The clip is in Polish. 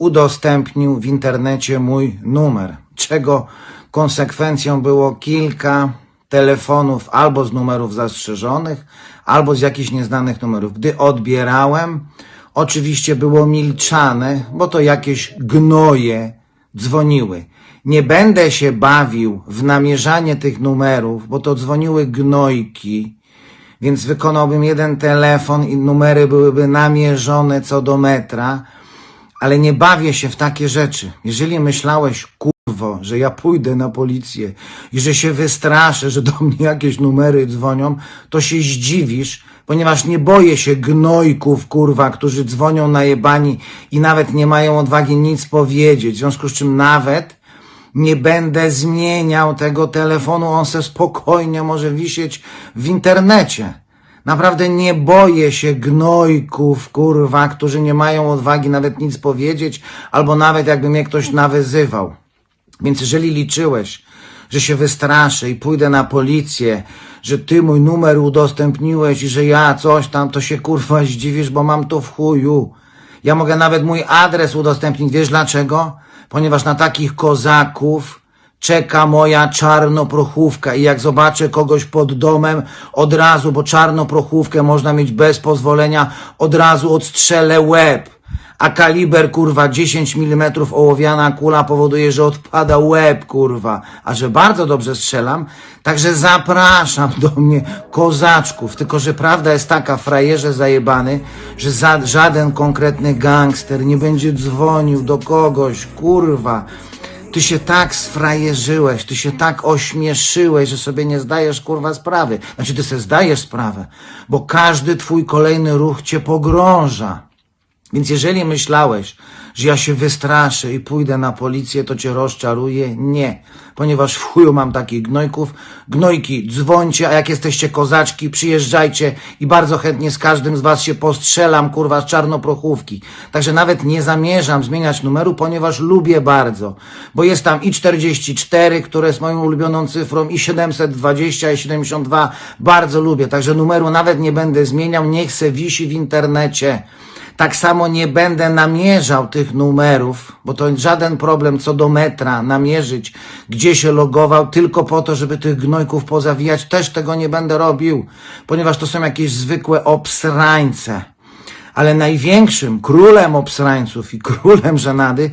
udostępnił w internecie mój numer, czego konsekwencją było kilka telefonów albo z numerów zastrzeżonych, albo z jakichś nieznanych numerów. Gdy odbierałem, oczywiście było milczane, bo to jakieś gnoje dzwoniły. Nie będę się bawił w namierzanie tych numerów, bo to dzwoniły gnojki, więc wykonałbym jeden telefon i numery byłyby namierzone co do metra, ale nie bawię się w takie rzeczy. Jeżeli myślałeś, kurwo, że ja pójdę na policję i że się wystraszę, że do mnie jakieś numery dzwonią, to się zdziwisz, ponieważ nie boję się gnojków, kurwa, którzy dzwonią na jebani i nawet nie mają odwagi nic powiedzieć. W związku z czym nawet nie będę zmieniał tego telefonu, on se spokojnie może wisieć w internecie. Naprawdę nie boję się gnojków, kurwa, którzy nie mają odwagi nawet nic powiedzieć, albo nawet jakby mnie ktoś nawyzywał. Więc jeżeli liczyłeś, że się wystraszę i pójdę na policję, że ty mój numer udostępniłeś i że ja coś tam, to się kurwa zdziwisz, bo mam to w chuju. Ja mogę nawet mój adres udostępnić. Wiesz dlaczego? Ponieważ na takich kozaków czeka moja czarnoprochówka i jak zobaczę kogoś pod domem, od razu, bo czarnoprochówkę można mieć bez pozwolenia, od razu odstrzelę łeb. A kaliber, kurwa, 10 mm ołowiana kula powoduje, że odpada łeb, kurwa. A że bardzo dobrze strzelam, także zapraszam do mnie kozaczków. Tylko, że prawda jest taka, frajerze zajebany, że za, żaden konkretny gangster nie będzie dzwonił do kogoś, kurwa. Ty się tak sfrajerzyłeś, ty się tak ośmieszyłeś, że sobie nie zdajesz kurwa sprawy. Znaczy, ty sobie zdajesz sprawę, bo każdy twój kolejny ruch cię pogrąża. Więc jeżeli myślałeś, że ja się wystraszę i pójdę na policję, to cię rozczaruję, nie. Ponieważ w chuju mam takich gnojków. Gnojki, dzwońcie, a jak jesteście kozaczki, przyjeżdżajcie i bardzo chętnie z każdym z was się postrzelam, kurwa, z czarnoprochówki. Także nawet nie zamierzam zmieniać numeru, ponieważ lubię bardzo. Bo jest tam i 44, które jest moją ulubioną cyfrą, i 720, i 72. Bardzo lubię. Także numeru nawet nie będę zmieniał, niech se wisi w internecie. Tak samo nie będę namierzał tych numerów, bo to żaden problem co do metra namierzyć, gdzie się logował, tylko po to, żeby tych gnojków pozawijać. Też tego nie będę robił, ponieważ to są jakieś zwykłe obsrańce. Ale największym królem obsrańców i królem żenady